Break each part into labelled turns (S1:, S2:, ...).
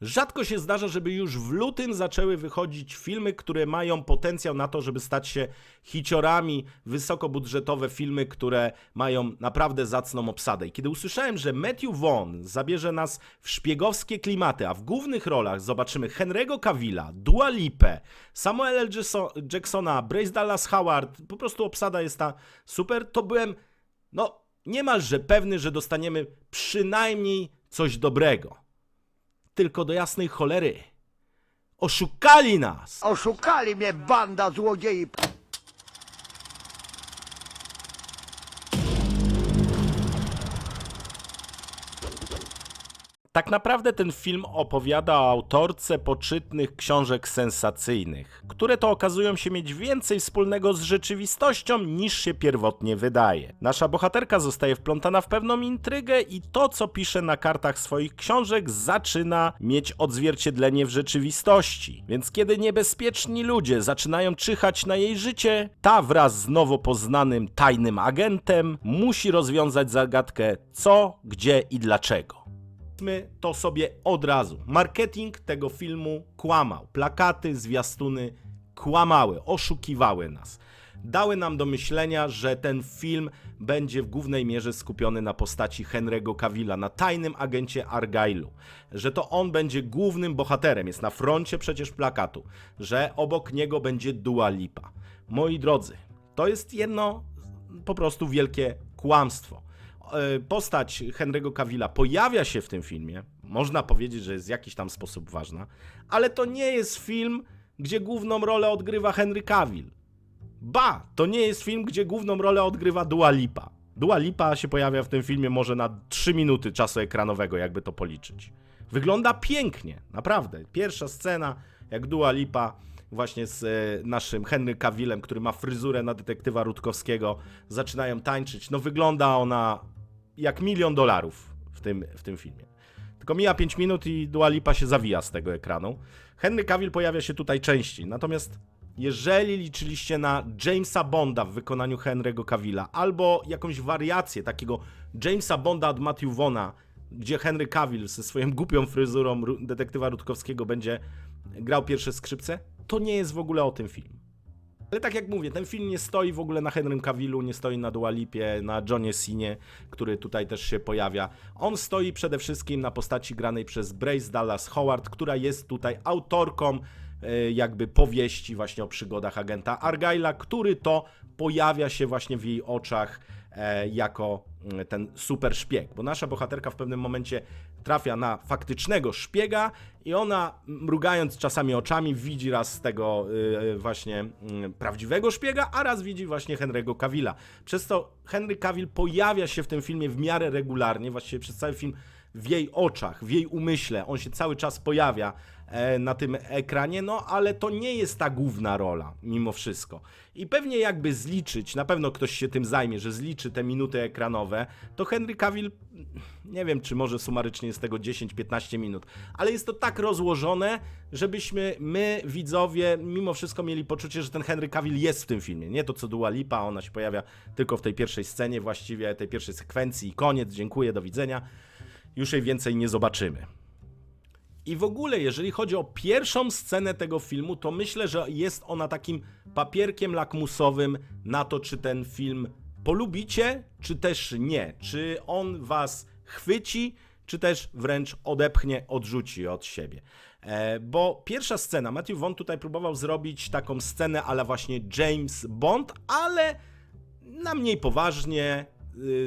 S1: Rzadko się zdarza, żeby już w lutym zaczęły wychodzić filmy, które mają potencjał na to, żeby stać się hiciorami, wysokobudżetowe filmy, które mają naprawdę zacną obsadę. I kiedy usłyszałem, że Matthew Vaughn zabierze nas w szpiegowskie klimaty, a w głównych rolach zobaczymy Henry'ego Cavilla, Dua Lipę, Samuel L. Jackso- Jacksona, Brace Dallas Howard, po prostu obsada jest ta super, to byłem, no, niemalże pewny, że dostaniemy przynajmniej coś dobrego. Tylko do jasnej cholery. Oszukali nas!
S2: Oszukali mnie banda złodziei.
S1: Tak naprawdę ten film opowiada o autorce poczytnych książek sensacyjnych, które to okazują się mieć więcej wspólnego z rzeczywistością niż się pierwotnie wydaje. Nasza bohaterka zostaje wplątana w pewną intrygę i to, co pisze na kartach swoich książek, zaczyna mieć odzwierciedlenie w rzeczywistości. Więc kiedy niebezpieczni ludzie zaczynają czyhać na jej życie, ta wraz z nowo poznanym tajnym agentem musi rozwiązać zagadkę co, gdzie i dlaczego. Powiedzmy to sobie od razu. Marketing tego filmu kłamał. Plakaty, zwiastuny kłamały, oszukiwały nas. Dały nam do myślenia, że ten film będzie w głównej mierze skupiony na postaci Henry'ego Cavilla, na tajnym agencie Argyle'u, że to on będzie głównym bohaterem, jest na froncie przecież plakatu, że obok niego będzie Dua Lipa. Moi drodzy, to jest jedno po prostu wielkie kłamstwo postać Henry'ego Cavilla pojawia się w tym filmie, można powiedzieć, że jest w jakiś tam sposób ważna, ale to nie jest film, gdzie główną rolę odgrywa Henry Cavill. Ba, to nie jest film, gdzie główną rolę odgrywa Dua Lipa. Dua Lipa się pojawia w tym filmie może na 3 minuty czasu ekranowego, jakby to policzyć. Wygląda pięknie, naprawdę. Pierwsza scena, jak Dua Lipa właśnie z e, naszym Henry Cavillem, który ma fryzurę na detektywa Rutkowskiego, zaczynają tańczyć. No wygląda ona jak milion dolarów w tym, w tym filmie. Tylko mija 5 minut i Dua Lipa się zawija z tego ekranu. Henry Cavill pojawia się tutaj częściej, natomiast jeżeli liczyliście na Jamesa Bonda w wykonaniu Henry'ego Cavilla, albo jakąś wariację takiego Jamesa Bonda od Matthew Vona, gdzie Henry Cavill ze swoją głupią fryzurą detektywa Rutkowskiego będzie grał pierwsze skrzypce, to nie jest w ogóle o tym film. Ale tak jak mówię, ten film nie stoi w ogóle na Henrym Cavillu, nie stoi na Dua Lipie, na Johnie Sinie, który tutaj też się pojawia. On stoi przede wszystkim na postaci granej przez Brace Dallas Howard, która jest tutaj autorką jakby powieści właśnie o przygodach agenta Argyla, który to pojawia się właśnie w jej oczach e, jako mm, ten super szpieg, bo nasza bohaterka w pewnym momencie trafia na faktycznego szpiega i ona mrugając czasami oczami widzi raz tego właśnie prawdziwego szpiega, a raz widzi właśnie Henry'ego Cavilla. Przez to Henry Cavill pojawia się w tym filmie w miarę regularnie, właściwie przez cały film w jej oczach, w jej umyśle. On się cały czas pojawia e, na tym ekranie, no ale to nie jest ta główna rola, mimo wszystko. I pewnie jakby zliczyć, na pewno ktoś się tym zajmie, że zliczy te minuty ekranowe, to Henry Cavill, nie wiem czy może sumarycznie jest tego 10-15 minut, ale jest to tak rozłożone, żebyśmy my, widzowie, mimo wszystko mieli poczucie, że ten Henry Cavill jest w tym filmie. Nie to co Dua Lipa, ona się pojawia tylko w tej pierwszej scenie właściwie, tej pierwszej sekwencji i koniec, dziękuję, do widzenia już jej więcej nie zobaczymy. I w ogóle, jeżeli chodzi o pierwszą scenę tego filmu, to myślę, że jest ona takim papierkiem lakmusowym na to, czy ten film polubicie, czy też nie. Czy on was chwyci, czy też wręcz odepchnie, odrzuci od siebie. E, bo pierwsza scena, Matthew Vaughn tutaj próbował zrobić taką scenę ale właśnie James Bond, ale na mniej poważnie,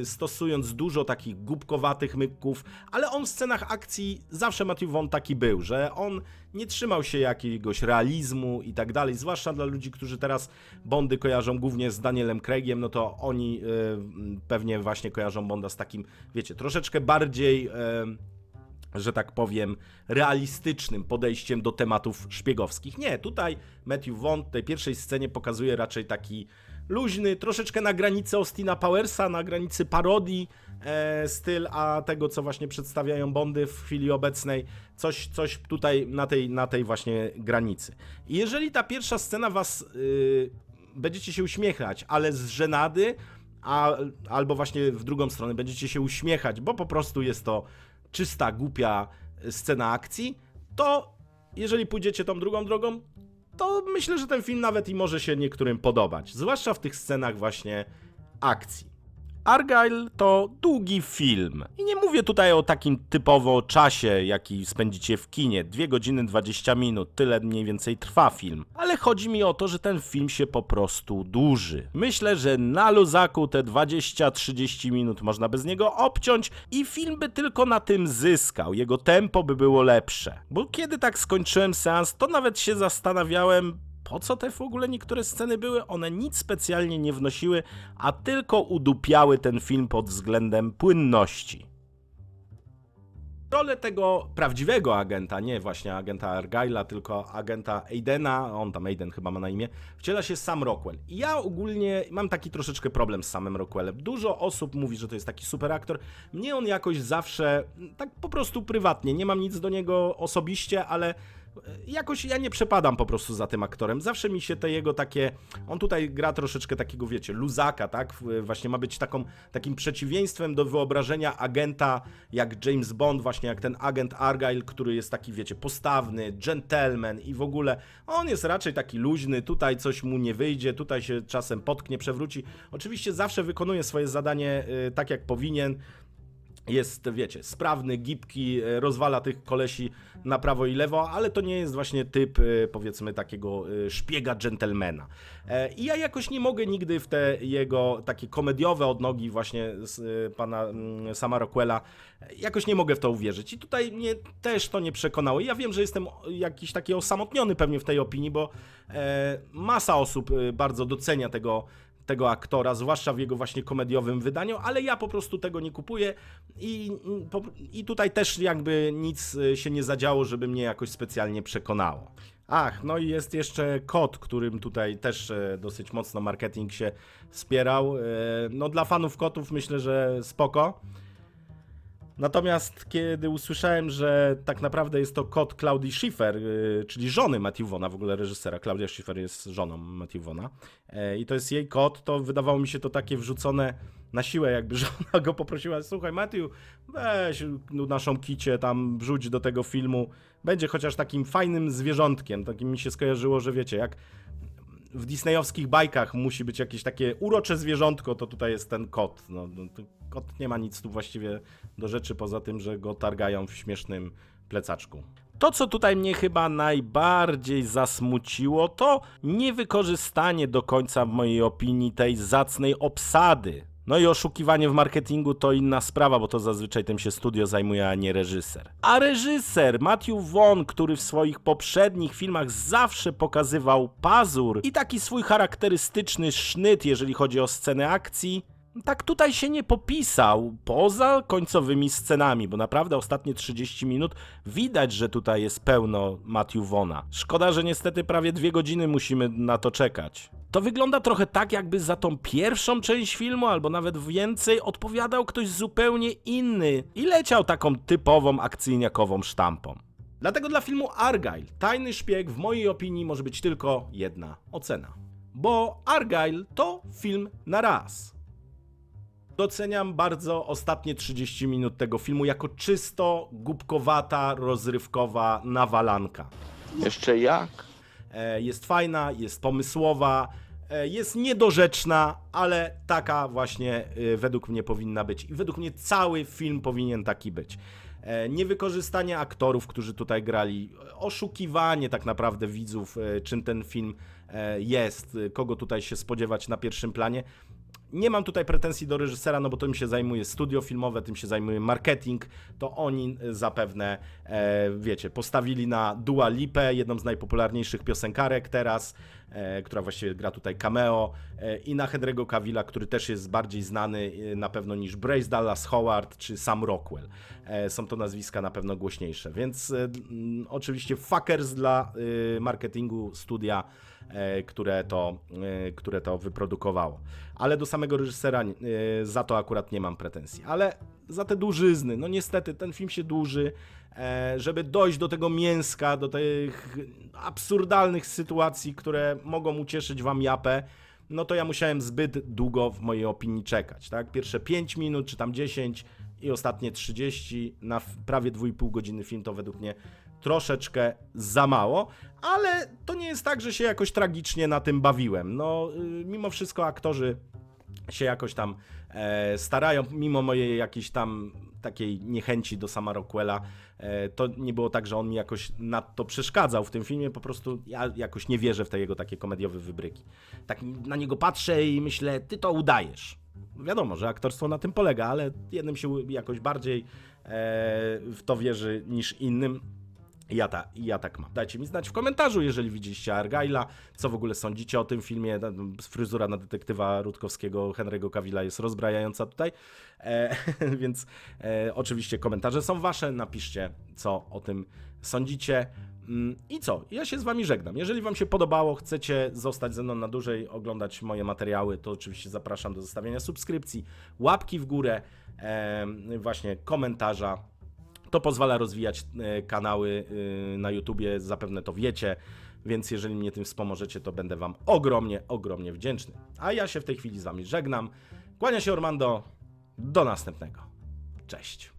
S1: stosując dużo takich głupkowatych myków, ale on w scenach akcji zawsze Matthew Vaughn taki był, że on nie trzymał się jakiegoś realizmu i tak dalej, zwłaszcza dla ludzi, którzy teraz Bondy kojarzą głównie z Danielem Craigiem, no to oni y, pewnie właśnie kojarzą Bonda z takim, wiecie, troszeczkę bardziej... y, że tak powiem, realistycznym podejściem do tematów szpiegowskich. Nie, tutaj Matthew Vaughn w tej pierwszej scenie pokazuje raczej taki luźny, troszeczkę na granicy Austina Powersa, na granicy parodii e, styl, a tego, co właśnie przedstawiają Bondy w chwili obecnej, coś, coś tutaj na tej, na tej właśnie granicy. I jeżeli ta pierwsza scena was y, będziecie się uśmiechać, ale z żenady, a, albo właśnie w drugą stronę będziecie się uśmiechać, bo po prostu jest to czysta, głupia scena akcji, to jeżeli pójdziecie tą drugą drogą, to myślę, że ten film nawet i może się niektórym podobać. Zwłaszcza w tych scenach właśnie akcji. Argyle to długi film. I nie mówię tutaj o takim typowo czasie, jaki spędzicie w kinie. 2 godziny 20 minut, tyle mniej więcej trwa film. Ale chodzi mi o to, że ten film się po prostu dłuży. Myślę, że na luzaku te 20-30 minut można by z niego obciąć i film by tylko na tym zyskał. Jego tempo by było lepsze. Bo kiedy tak skończyłem seans, to nawet się zastanawiałem, po co te w ogóle niektóre sceny były? One nic specjalnie nie wnosiły, a tylko udupiały ten film pod względem płynności. Rolę tego prawdziwego agenta, nie właśnie agenta Argyla, tylko agenta Aidena, on tam Aiden chyba ma na imię, wciela się Sam Rockwell. I ja ogólnie mam taki troszeczkę problem z samym Rockwellem. Dużo osób mówi, że to jest taki super aktor. Mnie on jakoś zawsze, tak po prostu prywatnie, nie mam nic do niego osobiście, ale jakoś ja nie przepadam po prostu za tym aktorem. Zawsze mi się te jego takie. On tutaj gra troszeczkę takiego, wiecie, luzaka, tak? Właśnie ma być taką, takim przeciwieństwem do wyobrażenia agenta jak James Bond, właśnie jak ten agent Argyle, który jest taki, wiecie, postawny, gentleman i w ogóle. On jest raczej taki luźny, tutaj coś mu nie wyjdzie, tutaj się czasem potknie, przewróci. Oczywiście zawsze wykonuje swoje zadanie y, tak, jak powinien jest, wiecie, sprawny, gibki, e, rozwala tych kolesi na prawo i lewo, ale to nie jest właśnie typ, e, powiedzmy, takiego e, szpiega dżentelmena. I ja jakoś nie mogę nigdy w te jego takie komediowe odnogi właśnie z pana mm, Sama Rockwella, jakoś nie mogę w to uwierzyć. I tutaj mnie też to nie przekonało. Ja wiem, że jestem jakiś taki osamotniony pewnie w tej opinii, bo masa osób bardzo docenia tego tego aktora, zwłaszcza w jego właśnie komediowym wydaniu, ale ja po prostu tego nie kupuję i, i tutaj też jakby nic y, się nie zadziało, żeby mnie jakoś specjalnie przekonało. Ach, no i jest jeszcze kod, którym tutaj też e, dosyć mocno marketing się wspierał. E, No dla fanów kotów myślę, że spoko. Natomiast kiedy usłyszałem, że tak naprawdę jest to kod Claudii Schiffer, yy, czyli żony Matthew w ogóle reżysera, Claudia Schiffer jest żoną Matthew e, i to jest jej kod, to wydawało mi się to takie wrzucone na siłę, jakby żona go poprosiła, słuchaj Matthew, weź no, naszą kicię tam wrzuć do tego filmu, będzie chociaż takim fajnym zwierzątkiem, takim mi się skojarzyło, że wiecie, jak w disneyowskich bajkach musi być jakieś takie urocze zwierzątko, to tutaj jest ten kot. No, no, kot nie ma nic tu właściwie do rzeczy, poza tym, że go targają w śmiesznym plecaczku. To, co tutaj mnie chyba najbardziej zasmuciło, to niewykorzystanie do końca, w mojej opinii, tej zacnej obsady. No i oszukiwanie w marketingu to inna sprawa, bo to zazwyczaj tym się studio zajmuje, a nie reżyser. A reżyser Matthew Vaughn, który w swoich poprzednich filmach zawsze pokazywał pazur i taki swój charakterystyczny sznyt, jeżeli chodzi o sceny akcji, tak tutaj się nie popisał, poza końcowymi scenami, bo naprawdę ostatnie 30 minut widać, że tutaj jest pełno Matthew Vona. Szkoda, że niestety prawie dwie godziny musimy na to czekać. To wygląda trochę tak, jakby za tą pierwszą część filmu, albo nawet więcej, odpowiadał ktoś zupełnie inny i leciał taką typową akcyjniakową sztampą. Dlatego dla filmu Argyle, Tajny Szpieg, w mojej opinii może być tylko jedna ocena. Bo Argyle to film na raz. Doceniam bardzo ostatnie 30 minut tego filmu jako czysto głupkowata, rozrywkowa nawalanka.
S3: Jeszcze jak?
S1: E, Jest fajna, jest pomysłowa, e, jest niedorzeczna, ale taka właśnie e, według mnie powinna być. I według mnie cały film powinien taki być. E, Niewykorzystanie aktorów, którzy tutaj grali, oszukiwanie tak naprawdę widzów, e, czym ten film e, jest, e, kogo tutaj się spodziewać na pierwszym planie. Nie mam tutaj pretensji do reżysera, no bo tym się zajmuje studio filmowe, tym się zajmuje marketing, to oni e, zapewne, e, wiecie, postawili na Dua Lipę, jedną z najpopularniejszych piosenkarek teraz, e, która właściwie gra tutaj cameo, e, i na Henry'ego Cavilla, który też jest bardziej znany e, na pewno niż Brace Dallas Howard czy Sam Rockwell. E, są to nazwiska na pewno głośniejsze, więc e, mm, oczywiście fuckers dla e, marketingu studia, które to, e, które to wyprodukowało. Ale do samego reżysera e, za to akurat nie mam pretensji. Ale za te dłużyzny, no niestety ten film się dłuży, e, żeby dojść do tego mięska, do tych absurdalnych sytuacji, które mogą ucieszyć wam japę, no to ja musiałem zbyt długo w mojej opinii czekać, tak? Pierwsze 5 minut, czy tam 10 i ostatnie 30 na prawie 2,5 godziny film to według mnie troszeczkę za mało, ale to nie jest tak, że się jakoś tragicznie na tym bawiłem. No, y, mimo wszystko aktorzy się jakoś tam e, starają, mimo mojej jakiejś tam takiej niechęci do sama Rockwella, e, to nie było tak, że on mi jakoś nadto przeszkadzał w tym filmie, po prostu ja jakoś nie wierzę w te jego takie komediowe wybryki. Tak na niego patrzę i myślę, ty to udajesz. Wiadomo, że aktorstwo na tym polega, ale jednym się jakoś bardziej e, w to wierzy niż innym. Ja, ta, ja tak mam. Dajcie mi znać w komentarzu, jeżeli widzieliście Argyla, co w ogóle sądzicie o tym filmie. Fryzura na detektywa Rutkowskiego Henry'ego Cavilla jest rozbrajająca tutaj, e, więc e, oczywiście komentarze są wasze. Napiszcie, co o tym sądzicie. Mm, I co? Ja się z wami żegnam. Jeżeli wam się podobało, chcecie zostać ze mną na dłużej, oglądać moje materiały, to oczywiście zapraszam do zostawienia subskrypcji, łapki w górę, e, właśnie komentarza. To pozwala rozwijać e, kanały e, na YouTubie, zapewne to wiecie, więc jeżeli mnie tym wspomożecie, to będę Wam ogromnie, ogromnie wdzięczny. A ja się w tej chwili z Wami żegnam. Kłania się Ormando. Do następnego. Cześć.